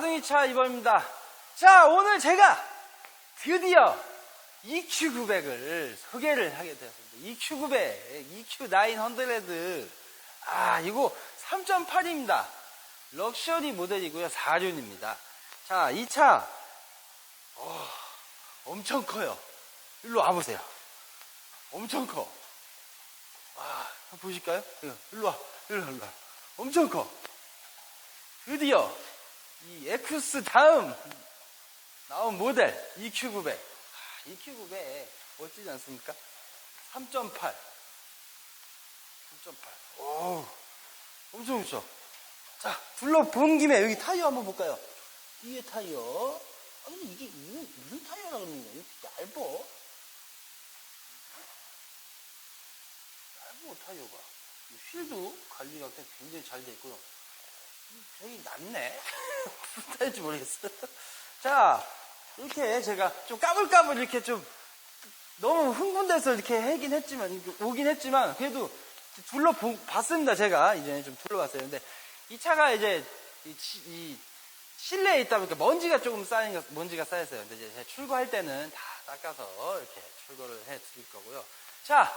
자동이차 2번입니다. 자, 오늘 제가 드디어 EQ900을 소개를 하게 되었습니다. EQ900, EQ900. 아, 이거 3.8입니다. 럭셔리 모델이고요. 4륜입니다. 자, 이 차, 어, 엄청 커요. 일로 와보세요. 엄청 커. 아, 한번 보실까요? 일로 와. 일로 와, 일로 와. 엄청 커. 드디어 이 X 다음 나온 모델 EQ900. 아, EQ900 멋지지 않습니까? 3.8. 3.8. 오, 엄청 좋죠? 자, 둘러본 김에 여기 타이어 한번 볼까요? 뒤에 타이어. 아, 근데 이게 무슨, 무슨 타이어라 그러는 거야? 이렇게 얇어. 얇어, 타이어가. 이 휠도 관리가 굉장히 잘 돼 있고요. 저기 낫네? 무슨 타이어인지 모르겠어. 자, 이렇게 제가 좀 까불까불 이렇게 좀 너무 흥분돼서 이렇게 하긴 했지만, 오긴 했지만, 그래도 둘러봤습니다, 제가. 이제 좀 둘러봤어요. 근데 이 차가 이제 이, 치- 이 실내에 있다 보니까 먼지가 조금 쌓인 거, 먼지가 쌓였어요. 근데 이제 출고할 때는 다 닦아서 이렇게 출고를 해 드릴 거고요. 자,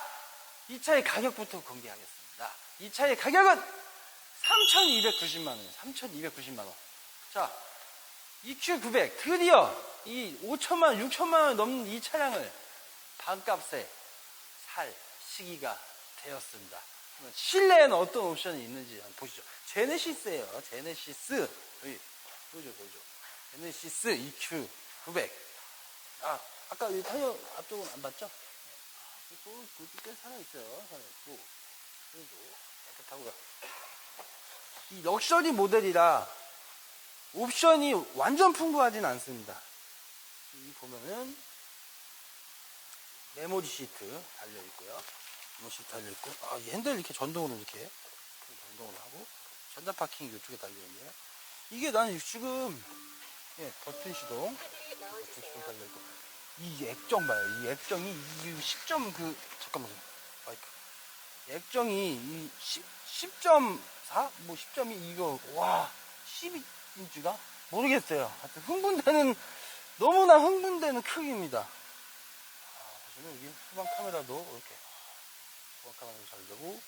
이 차의 가격부터 공개하겠습니다. 이 차의 가격은 3,290만 원이에요. 3,290만 원. 자, EQ900 드디어 이 5천만 원, 6천만 원 넘는 이 차량을 반값에 살 시기가 되었습니다. 실내에는 어떤 옵션이 있는지 한번 보시죠. 제네시스예요. 제네시스. 여기 보이죠, 보이죠. 제네시스 EQ900. 아, 아까 이 타이어 앞쪽은 안 봤죠? 아, 또, 또, 꽤 살아 있어요. 살아 있고. 그래도 깨끗하고요. 이 럭셔리 모델이라 옵션이 완전 풍부하진 않습니다. 여기 보면은 메모리 시트 달려 있고요. 메모리 시트 달려 있고, 아, 이 핸들 이렇게 전동으로 이렇게 전동으로 하고 전자 파킹 이쪽에 달려 있네요. 이게 나는 지금 예, 버튼 시동, 버튼 시동 달려 있고 이 액정 봐요. 이 액정이 이 10점 그 잠깐만요. 마이크. 액정이 이 10, 10.4? 뭐 10.2 이거 와 12인치가 모르겠어요. 하여튼 흥분되는 너무나 흥분되는 크기입니다. 아, 보시면 여기 후방 카메라도 이렇게 후방 카메라도 잘 되고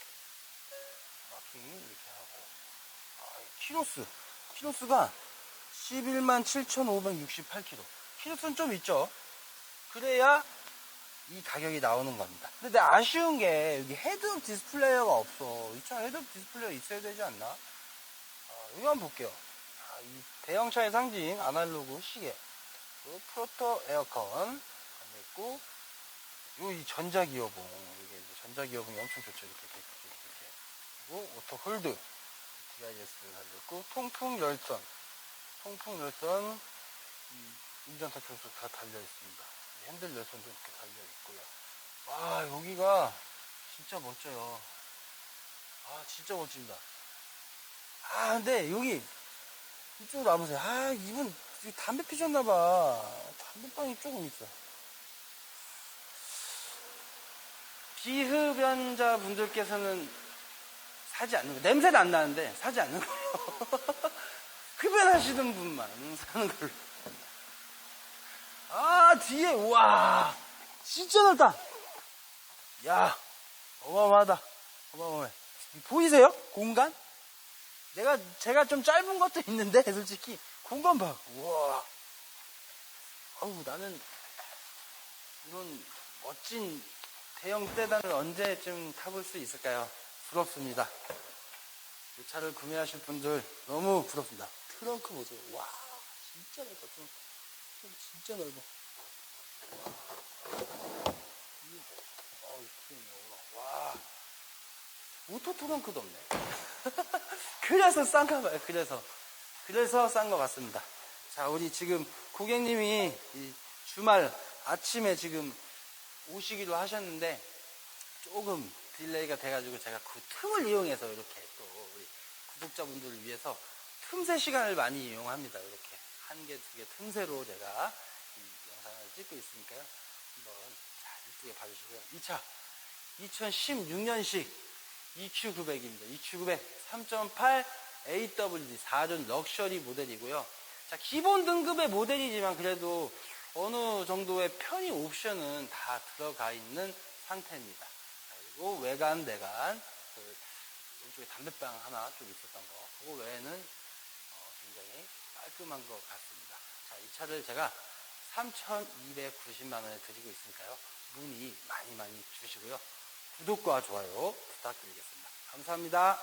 마킹 이렇게 하고 아, 키로수가 11만 7,568km 키로수는 좀 있죠. 그래야 이 가격이 나오는 겁니다. 근데 아쉬운 게 여기 헤드업 디스플레이어가 없어. 이 차 헤드업 디스플레이어 있어야 되지 않나? 아, 이거 한번 볼게요. 아, 이 대형차의 상징 아날로그 시계, 그 프로토 에어컨 있고, 요이 전자기어봉 이게 전자기어봉이 엄청 좋죠. 이렇게 이렇게 이렇게. 그리고 오토 홀드 DIS를 달렸고 통풍 열선, 통풍 열선 이 운전 컨트롤도 다 달려 있습니다. 핸들 열선도 이렇게 달려 있고요. 와, 여기가 진짜 멋져요. 아, 진짜 멋집니다. 아, 근데 여기 이쪽으로 와보세요. 아, 이분 담배 피셨나봐. 담배빵이 조금 있어. 비흡연자 분들께서는 사지 않는 거. 냄새는 안 나는데 사지 않는 거예요. 흡연하시는 분만 사는 걸로. 아, 뒤에, 우와. 진짜 넓다. 야, 어마어마하다. 어마어마해. 보이세요? 공간? 내가, 제가 좀 짧은 것도 있는데, 솔직히. 공간 봐. 우와. 어우, 나는, 이런 멋진 대형 세단을 언제쯤 타볼 수 있을까요? 부럽습니다. 이 차를 구매하실 분들 너무 부럽습니다. 트렁크 보세요. 와, 진짜 넓다. 트렁크 진짜 넓어. 와. 오토 트렁크도 없네. 그래서 싼가 봐요, 그래서. 그래서 싼 것 같습니다. 자, 우리 지금 고객님이 이 주말 아침에 지금 오시기로 하셨는데 조금 딜레이가 돼가지고 제가 그 틈을 이용해서 이렇게 또 우리 구독자분들을 위해서 틈새 시간을 많이 이용합니다. 이렇게 한 개, 두 개 틈새로 제가 이 영상을 찍고 있으니까요. 한번 잘 이쁘게 봐주시고요. 이차 2016년식 EQ900입니다. EQ900 3.8 AWD 4륜 럭셔리 모델이고요. 자, 기본 등급의 모델이지만 그래도 어느 정도의 편의 옵션은 다 들어가 있는 상태입니다. 자, 그리고 외관, 내관, 그 왼쪽에 담배방 하나 좀 있었던 거, 그거 외에는 어, 굉장히 깔끔한 것 같습니다. 자, 이 차를 제가 3,290만 원에 드리고 있으니까요. 문의 많이 많이 주시고요. 구독과 좋아요 부탁드리겠습니다. 감사합니다.